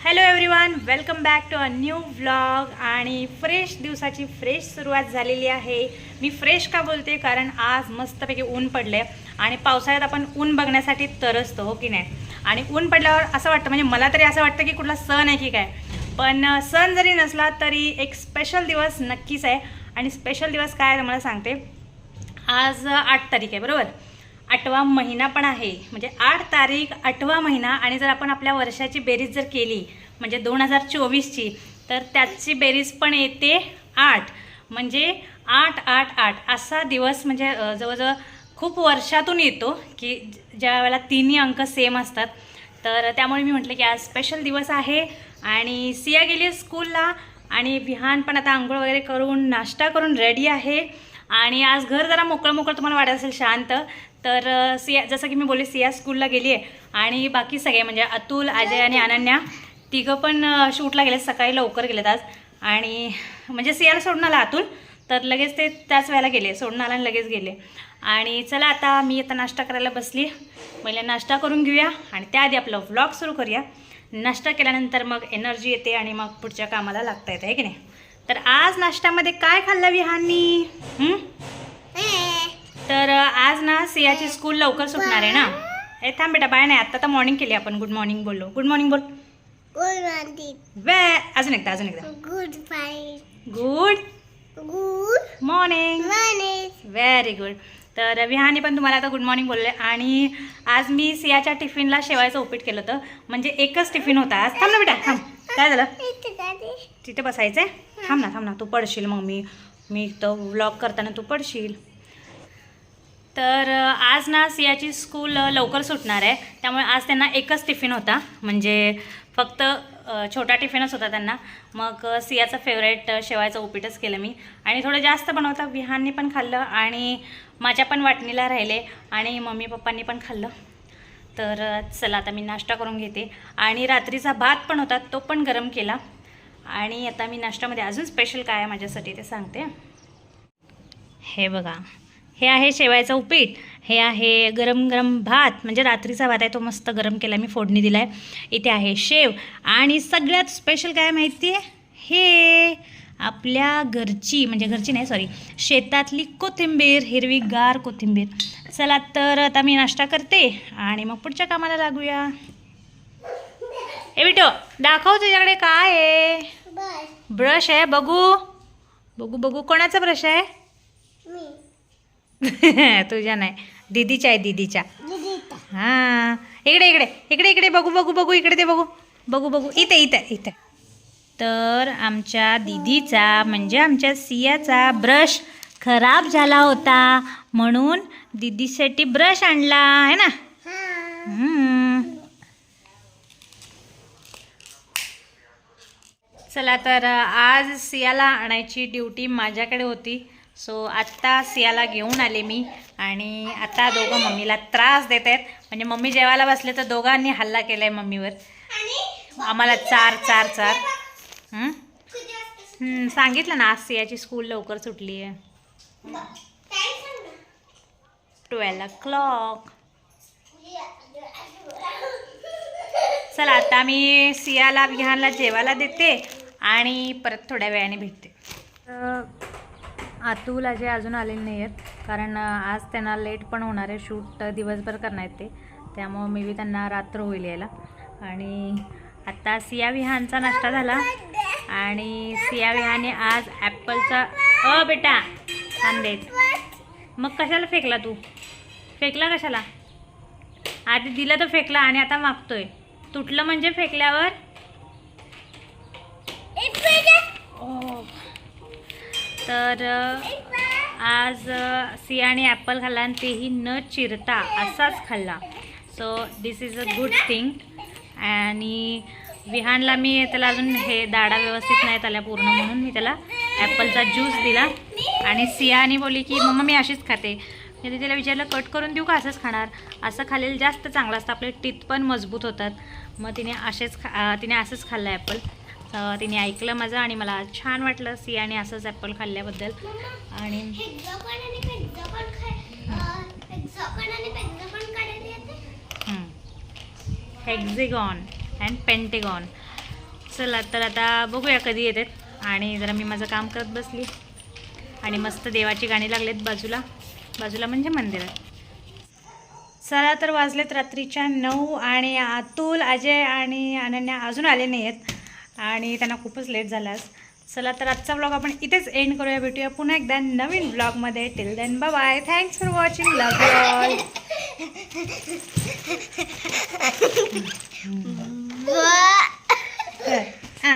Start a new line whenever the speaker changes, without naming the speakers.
Hello everyone welcome back to a new vlog आणि fresh दिवसाची fresh सुरुवात झालेली आहे. मी फ्रेश का बोलते? कारण आज मस्तपैकी ऊन पडले आणि पावसाळ्यात आपण ऊन बघण्यासाठी तरसतो हो की नाही? आणि ऊन पडल्यावर असं वाटतं म्हणजे मला तरी असं वाटतं की कुठला सण आहे की काय? पण सण जरी नसला तरी एक स्पेशल दिवस नक्कीच आहे. आणि स्पेशल दिवस काय आहे मला सांगते. आज आठ तारीख आहे बरोबर? आठवा महिना पण आहे. म्हणजे आठ तारीख आठवा महिना आणि जर आपण आपल्या वर्षाची बेरीज जर केली म्हणजे दोन हजार चोवीसची तर त्याची बेरीज पण येते आठ. म्हणजे आठ आठ आठ असा दिवस म्हणजे जवळजवळ खूप वर्षातून येतो की ज्या वेळेला तिन्ही अंक सेम असतात. तर त्यामुळे मी म्हटलं की आज स्पेशल दिवस आहे आणि सिया गेली स्कूलला आणि विहान पण आता आंघोळ वगैरे करून नाश्ता करून रेडी आहे. आणि आज घर जरा मोकळं मोकळं तुम्हाला वाटत असेल शांत. तर सिया जसं की मी बोलले सिया स्कूलला गेली आहे. आणि बाकी सगळे म्हणजे अतुल अजय आणि अनन्या तिघं पण शूटला गेले सकाळी लवकर गेलेत आज. आणि म्हणजे सियाला सोडून आला अतुल तर लगेच ते त्याच वेळेला गेले सोडून आला आणि लगेच गेले. आणि चला आता मी आता नाश्ता करायला बसली. पहिले नाश्ता करून घेऊया आणि त्याआधी आपलं व्लॉग सुरू करूया. नाश्ता केल्यानंतर मग एनर्जी येते आणि मग पुढच्या कामाला लागता येतं आहे की नाही? तर आज नाश्त्यामध्ये काय खाल्लं विहाननी? हं? तर आज ना सियाची स्कूल लवकर सुटणार आहे ना. ए थांब बेटा बाय नाही आता तर मॉर्निंग केली आपण. गुड मॉर्निंग बोललो. गुड मॉर्निंग बोल.
गुड मॉर्निंग
वे अजून एकदा अजून एकदा.
Good bye
good
good
morning
morning
very good तर विहानी पण तुम्हाला आता गुड मॉर्निंग बोलले. आणि आज मी सियाच्या टिफिनला शेवायचं उपीट केलं होतं. म्हणजे एकच टिफिन होता. आज थांब ना बेटा थांब. काय झालं? तिथे बसायचं आहे थांब ना थांब ना तू पडशील मग मी मी इथं व्लॉग करताना तू पडशील. तर आज ना सियाची स्कूल लवकर सुटणार आहे. त्यामुळे आज त्यांना एकच टिफिन होता. म्हणजे फक्त छोटा टिफिनच होता त्यांना. मग सियाचं फेवरेट शेवायचं उपीटच केलं मी. आणि थोडं जास्त बनवता विहानने पण खाल्लं आणि माझ्या पण वाटणीला राहिले आणि मम्मी पप्पांनी पण खाल्लं. तर चला आता मी नाश्ता करून घेते. आणि रात्रीचा भात पण होता तो पण गरम केला. आणि आता मी नाश्त्यामध्ये अजून स्पेशल काय आहे माझ्यासाठी ते सांगते. हे बघा हे आहे शेवायचं उपीट. हे आहे गरम गरम भात. म्हणजे रात्रीचा भात आहे तो मस्त गरम केला मी फोडणी दिला आहे इथे आहे शेव. आणि सगळ्यात स्पेशल काय माहिती आहे हे आपल्या घरची म्हणजे घरची नाही सॉरी शेतातली कोथिंबीर हिरवीगार कोथिंबीर. चला तर आता मी नाश्ता करते आणि मग पुढच्या कामाला लागूया. ए बिटो दाखव तुझ्याकडे काय आहे? ब्रश आहे बघू. बघू बघू कोणाचा ब्रश आहे? तुझ्या नाही दीदीच्या आहे दीदीच्या. हां इकडे इकडे इकडे इकडे बघू बघू बघू इकडे ते बघू. बघू बघू इथे इथे इथे. तर आमच्या दीदीचा म्हणजे आमच्या सियाचा ब्रश खराब झाला होता. म्हणून दीदीसाठी ब्रश आणला आहे ना? चला तर आज सियाला आणायची ड्युटी माझ्याकडे होती. सो आत्ता सियाला घेऊन आले मी आणि आता दोघं मम्मीला त्रास देत आहेत म्हणजे मम्मी जेवायला बसले तर दोघांनी हल्ला केला आहे मम्मीवर. आम्हाला चार चार चार. हं? सांगितलं ना आज सियाची स्कूल लवकर सुटली आहे. ट्वेल्व ओ क्लॉक चला आता मी सियाला विहानला जेवायला देते आणि परत थोड्या वेळाने भेटते. अतुल अजय अजून आलेले नाही आहेत कारण आज त्यांना लेट पण होणार आहे शूट दिवसभर करणार आहेत ते. त्यामुळं मे बी त्यांना रात्र होईल यायला. आणि आता सिया विहानचा नाश्ता झाला. आणि सिया विहाने आज ॲपलचा अ बेटा थांबेत मग कशाला फेकला तू? फेकला कशाला? आधी दिला तर फेकला आणि आता मागतोय. तुटलं म्हणजे फेकल्यावर? ओ. तर आज सियाने ॲपल खाल्ला आणि तेही न चिरता असाच खाल्ला. So this is a good thing आणि विहानला मी त्याला अजून हे दाडा व्यवस्थित नाही आल्या पूर्ण म्हणून मी त्याला ॲपलचा ज्यूस दिला. आणि सियाने बोलली की मम्मा मी अशीच खाते. मी तिला विचारलं कट करून देऊ का असंच खाणार? असं खाल्लेलं जास्त चांगलं असतं. आपले टीथ पण मजबूत होतात. मग तिने असेच खा तिने असंच खाल्लं ॲपल. तिने ऐकलं माझं आणि मला छान वाटलं सियाने असंच ॲपल खाल्ल्याबद्दल. आणि हेक्झिगॉन अँड पेंटेगॉन चला तर आता बघूया कधी येतात. आणि जरा मी माझं काम करत बसली. आणि मस्त देवाची गाणी लागलेत बाजूला. बाजूला म्हणजे मंदिरात. चला तर वाजलेत रात्रीच्या नऊ आणि अतुल अजय आणि अनन्या अजून आले नाही आहेत आणि त्यांना खूपच लेट झालास चला तर आजचा ब्लॉग आपण इथेच एंड करूया. भेटूया पुन्हा एकदा नवीन ब्लॉगमध्ये till then bye thanks for watching love all
वा.